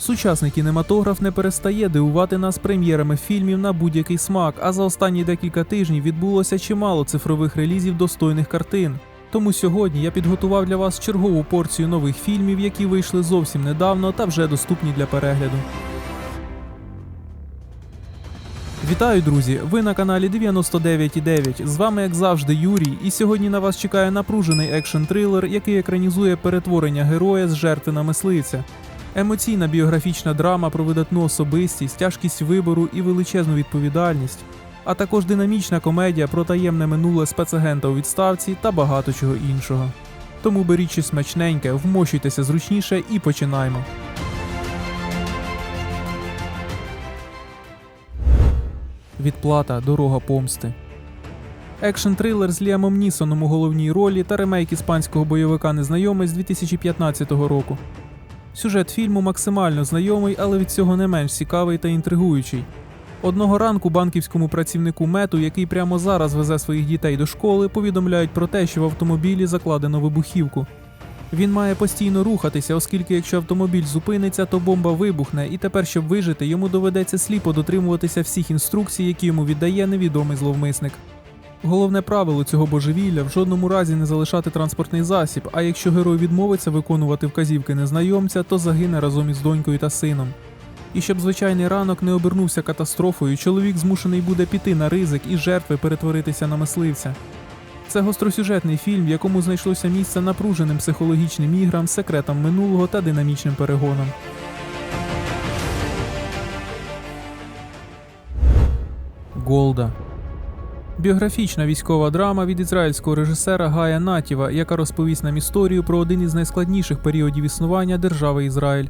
Сучасний кінематограф не перестає дивувати нас прем'єрами фільмів на будь-який смак, а за останні декілька тижнів відбулося чимало цифрових релізів достойних картин. Тому сьогодні я підготував для вас чергову порцію нових фільмів, які вийшли зовсім недавно та вже доступні для перегляду. Вітаю, друзі! Ви на каналі 99.9. З вами, як завжди, Юрій, і сьогодні на вас чекає напружений екшн-трилер, який екранізує перетворення героя з жертви на мисливця. Емоційна біографічна драма про видатну особистість, тяжкість вибору і величезну відповідальність, а також динамічна комедія про таємне минуле спецагента у відставці та багато чого іншого. Тому беріть щось смачненьке, вмощуйтеся зручніше і починаємо. Відплата Дорога помсти. Екшн трилер з Ліамом Нісоном у головній ролі та ремейк іспанського бойовика Незнайомець 2015 року. Сюжет фільму максимально знайомий, але від цього не менш цікавий та інтригуючий. Одного ранку банківському працівнику мету, який прямо зараз везе своїх дітей до школи, повідомляють про те, що в автомобілі закладено вибухівку. Він має постійно рухатися, оскільки якщо автомобіль зупиниться, то бомба вибухне, і тепер, щоб вижити, йому доведеться сліпо дотримуватися всіх інструкцій, які йому віддає невідомий зловмисник. Головне правило цього божевілля в жодному разі не залишати транспортний засіб, а якщо герой відмовиться виконувати вказівки незнайомця, то загине разом із донькою та сином. І щоб звичайний ранок не обернувся катастрофою, чоловік змушений буде піти на ризик і жертви перетворитися на мисливця. Це гостросюжетний фільм, в якому знайшлося місце напруженим психологічним іграм, секретам минулого та динамічним перегонам. Голда Біографічна військова драма від ізраїльського режисера Гая Натіва, яка розповість нам історію про один із найскладніших періодів існування держави Ізраїль.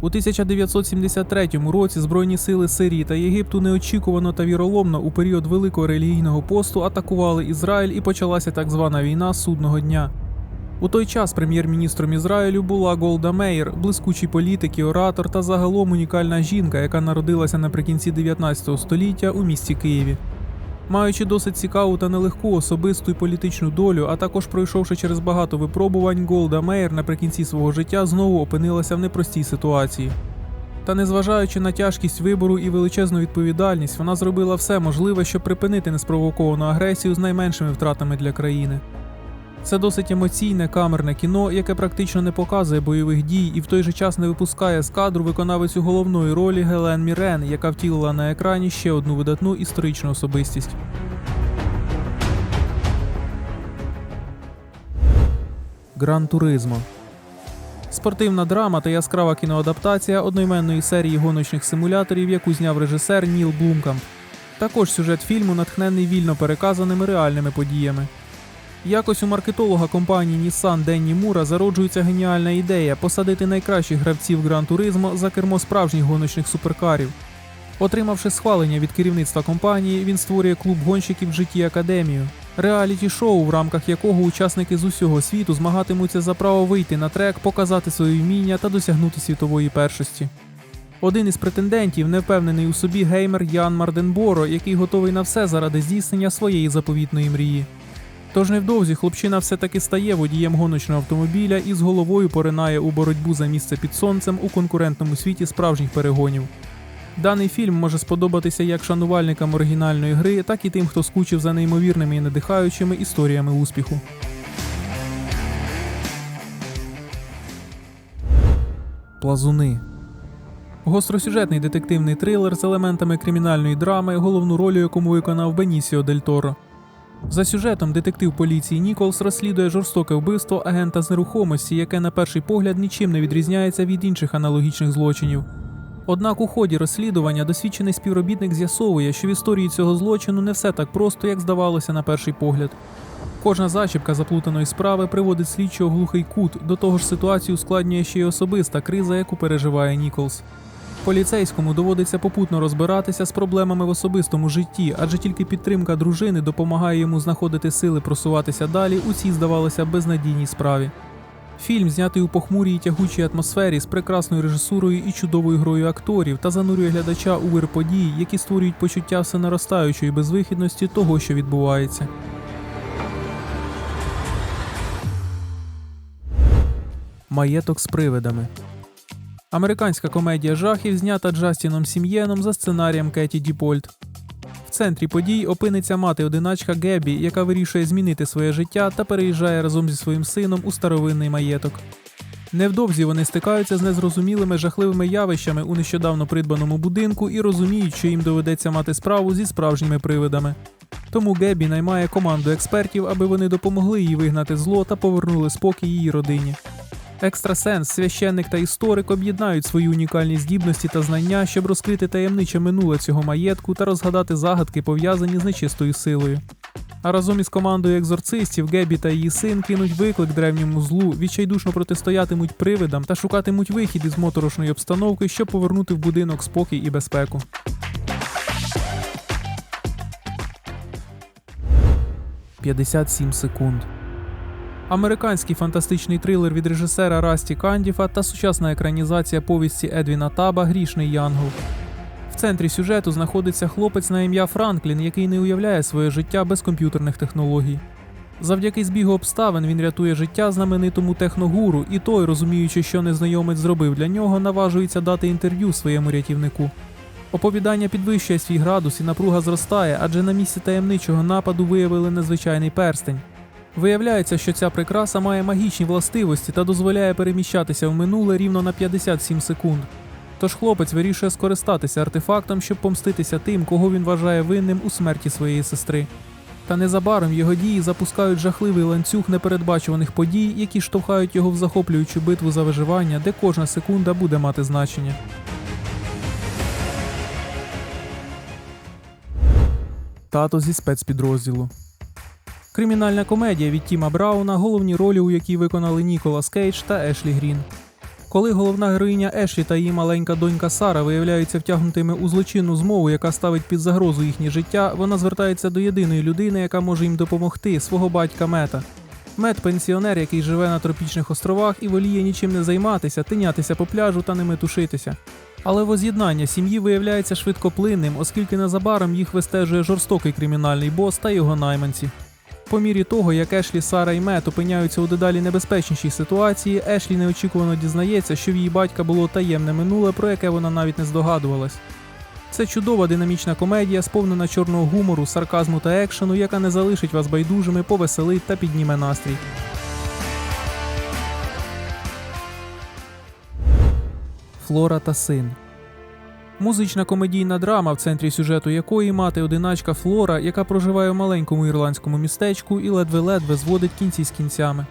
У 1973 році Збройні сили Сирії та Єгипту неочікувано та віроломно у період великого релігійного посту атакували Ізраїль і почалася так звана війна судного дня. У той час прем'єр-міністром Ізраїлю була Голда Меїр, блискучий політик і оратор та загалом унікальна жінка, яка народилася наприкінці 19 століття у місті Києві. Маючи досить цікаву та нелегку особисту і політичну долю, а також пройшовши через багато випробувань, Голда Мейер наприкінці свого життя знову опинилася в непростій ситуації. Та незважаючи на тяжкість вибору і величезну відповідальність, вона зробила все можливе, щоб припинити неспровоковану агресію з найменшими втратами для країни. Це досить емоційне камерне кіно, яке практично не показує бойових дій і в той же час не випускає з кадру виконавицю головної ролі Гелен Мірен, яка втілила на екрані ще одну видатну історичну особистість. Гран Туризмо Спортивна драма та яскрава кіноадаптація одноіменної серії гоночних симуляторів, яку зняв режисер Ніл Блумкамп. Також сюжет фільму натхнений вільно переказаними реальними подіями. Якось у маркетолога компанії Nissan Денні Мура зароджується геніальна ідея посадити найкращих гравців Гран Туризмо за кермо справжніх гоночних суперкарів. Отримавши схвалення від керівництва компанії, він створює клуб гонщиків житті академію, реаліті шоу, в рамках якого учасники з усього світу змагатимуться за право вийти на трек, показати свої вміння та досягнути світової першості. Один із претендентів невпевнений у собі геймер Ян Марденборо, який готовий на все заради здійснення своєї заповітної мрії. Тож невдовзі хлопчина все-таки стає водієм гоночного автомобіля і з головою поринає у боротьбу за місце під сонцем у конкурентному світі справжніх перегонів. Даний фільм може сподобатися як шанувальникам оригінальної гри, так і тим, хто скучив за неймовірними і надихаючими історіями успіху. Плазуни Гостросюжетний детективний трилер з елементами кримінальної драми, головну роль у якому виконав Бенісіо Дель Торо. За сюжетом детектив поліції Ніколс розслідує жорстоке вбивство агента з нерухомості, яке на перший погляд нічим не відрізняється від інших аналогічних злочинів. Однак у ході розслідування досвідчений співробітник з'ясовує, що в історії цього злочину не все так просто, як здавалося на перший погляд. Кожна зачіпка заплутаної справи приводить слідчого в глухий кут, до того ж ситуацію ускладнює ще й особиста криза, яку переживає Ніколс. Поліцейському доводиться попутно розбиратися з проблемами в особистому житті, адже тільки підтримка дружини допомагає йому знаходити сили просуватися далі у цій, здавалося, безнадійній справі. Фільм знятий у похмурій тягучій атмосфері з прекрасною режисурою і чудовою грою акторів та занурює глядача у вир подій, які створюють почуття всенаростаючої безвихідності того, що відбувається. Маєток з привидами. Американська комедія жахів знята Джастіном Сім'єном за сценарієм Кеті Діпольт. В центрі подій опиниться мати-одиначка Гебі, яка вирішує змінити своє життя та переїжджає разом зі своїм сином у старовинний маєток. Невдовзі вони стикаються з незрозумілими жахливими явищами у нещодавно придбаному будинку і розуміють, що їм доведеться мати справу зі справжніми привидами. Тому Гебі наймає команду експертів, аби вони допомогли їй вигнати зло та повернули спокій її родині. Екстрасенс, священник та історик об'єднають свої унікальні здібності та знання, щоб розкрити таємниче минуле цього маєтку та розгадати загадки, пов'язані з нечистою силою. А разом із командою екзорцистів Гебі та її син кинуть виклик древньому злу, відчайдушно протистоятимуть привидам та шукатимуть вихід із моторошної обстановки, щоб повернути в будинок спокій і безпеку. «57 секунд. Американський фантастичний трилер від режисера Расті Кандіфа та сучасна екранізація повісті Едвіна Таба Грішний Янгол. В центрі сюжету знаходиться хлопець на ім'я Франклін, який не уявляє своє життя без комп'ютерних технологій. Завдяки збігу обставин він рятує життя знаменитому техногуру, і той, розуміючи, що незнайомець зробив для нього, наважується дати інтерв'ю своєму рятівнику. Оповідання підвищує свій градус і напруга зростає, адже на місці таємничого нападу виявили незвичайний перстень. Виявляється, що ця прикраса має магічні властивості та дозволяє переміщатися в минуле рівно на 57 секунд. Тож хлопець вирішує скористатися артефактом, щоб помститися тим, кого він вважає винним у смерті своєї сестри. Та незабаром його дії запускають жахливий ланцюг непередбачуваних подій, які штовхають його в захоплюючу битву за виживання, де кожна секунда буде мати значення. Тато зі спецпідрозділу. Кримінальна комедія від Тіма Брауна, головні ролі у якій виконали Ніколас Кейдж та Ешлі Грін. Коли головна героїня Ешлі та її маленька донька Сара виявляються втягнутими у злочинну змову, яка ставить під загрозу їхнє життя, вона звертається до єдиної людини, яка може їм допомогти свого батька Мета. Мет пенсіонер, який живе на тропічних островах і воліє нічим не займатися, тинятися по пляжу та не метушитися. Але воз'єднання сім'ї виявляється швидкоплинним, оскільки незабаром їх вистежує жорстокий кримінальний бос та його найманці. По мірі того, як Ешлі, Сара і Мет опиняються у дедалі небезпечнішій ситуації, Ешлі неочікувано дізнається, що в її батька було таємне минуле, про яке вона навіть не здогадувалась. Це чудова динамічна комедія, сповнена чорного гумору, сарказму та екшену, яка не залишить вас байдужими, повеселить та підніме настрій. Флора та син. Музична комедійна драма, в центрі сюжету якої мати одиначка Флора, яка проживає в маленькому ірландському містечку і ледве-ледве зводить кінці з кінцями.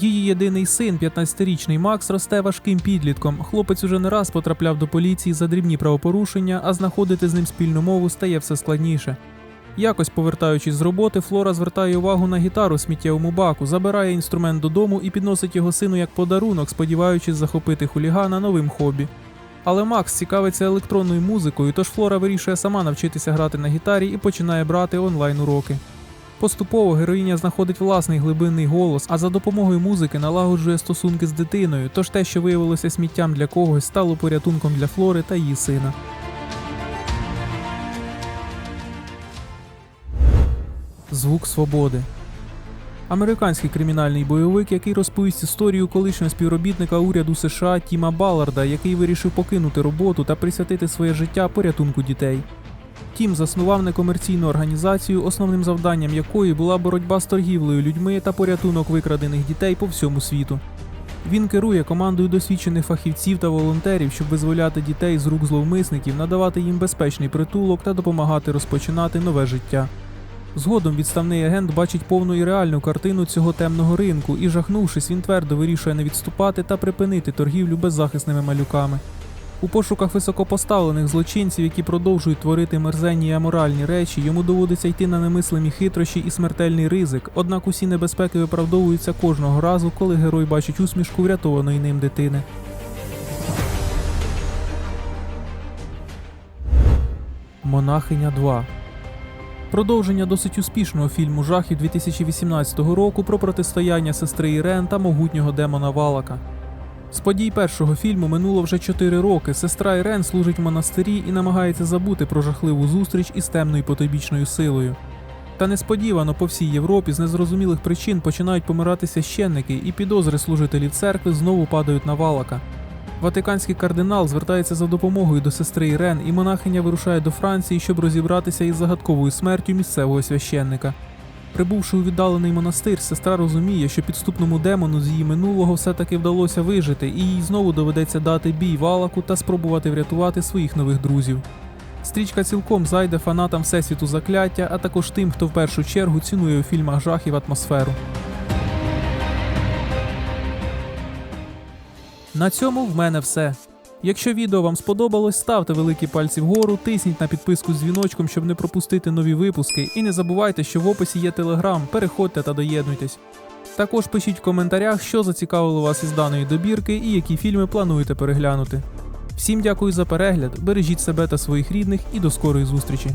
Її єдиний син, 15-річний Макс, росте важким підлітком. Хлопець уже не раз потрапляв до поліції за дрібні правопорушення, а знаходити з ним спільну мову стає все складніше. Якось, повертаючись з роботи, Флора звертає увагу на гітару в сміттєвому баку, забирає інструмент додому і підносить його сину як подарунок, сподіваючись захопити хулігана новим хобі. Але Макс цікавиться електронною музикою, тож Флора вирішує сама навчитися грати на гітарі і починає брати онлайн уроки. Поступово героїня знаходить власний глибинний голос, а за допомогою музики налагоджує стосунки з дитиною, тож те, що виявилося сміттям для когось, стало порятунком для Флори та її сина. Звук свободи. Американський кримінальний бойовик, який розповість історію колишнього співробітника уряду США Тіма Балларда, який вирішив покинути роботу та присвятити своє життя порятунку дітей. Тім заснував некомерційну організацію, основним завданням якої була боротьба з торгівлею людьми та порятунок викрадених дітей по всьому світу. Він керує командою досвідчених фахівців та волонтерів, щоб визволяти дітей з рук зловмисників, надавати їм безпечний притулок та допомагати розпочинати нове життя. Згодом відставний агент бачить повну і реальну картину цього темного ринку, і, жахнувшись, він твердо вирішує не відступати та припинити торгівлю беззахисними малюками. У пошуках високопоставлених злочинців, які продовжують творити мерзенні і аморальні речі, йому доводиться йти на немислимі хитрощі і смертельний ризик, однак усі небезпеки виправдовуються кожного разу, коли герой бачить усмішку врятованої ним дитини. Монахиня 2 Продовження досить успішного фільму жахів 2018 року про протистояння сестри Ірен та могутнього демона Валака. З подій першого фільму минуло вже 4 роки. Сестра Ірен служить в монастирі і намагається забути про жахливу зустріч із темною потойбічною силою. Та несподівано по всій Європі з незрозумілих причин починають помирати священники, і підозри служителів церкви знову падають на Валака. Ватиканський кардинал звертається за допомогою до сестри Ірен, і монахиня вирушає до Франції, щоб розібратися із загадковою смертю місцевого священника. Прибувши у віддалений монастир, сестра розуміє, що підступному демону з її минулого все-таки вдалося вижити, і їй знову доведеться дати бій валаку та спробувати врятувати своїх нових друзів. Стрічка цілком зайде фанатам всесвіту закляття, а також тим, хто в першу чергу цінує у фільмах жахів атмосферу. На цьому в мене все. Якщо відео вам сподобалось, ставте великі пальці вгору, тисніть на підписку з дзвіночком, щоб не пропустити нові випуски, і не забувайте, що в описі є телеграм, переходьте та доєднуйтесь. Також пишіть в коментарях, що зацікавило вас із даної добірки і які фільми плануєте переглянути. Всім дякую за перегляд, бережіть себе та своїх рідних і до скорої зустрічі!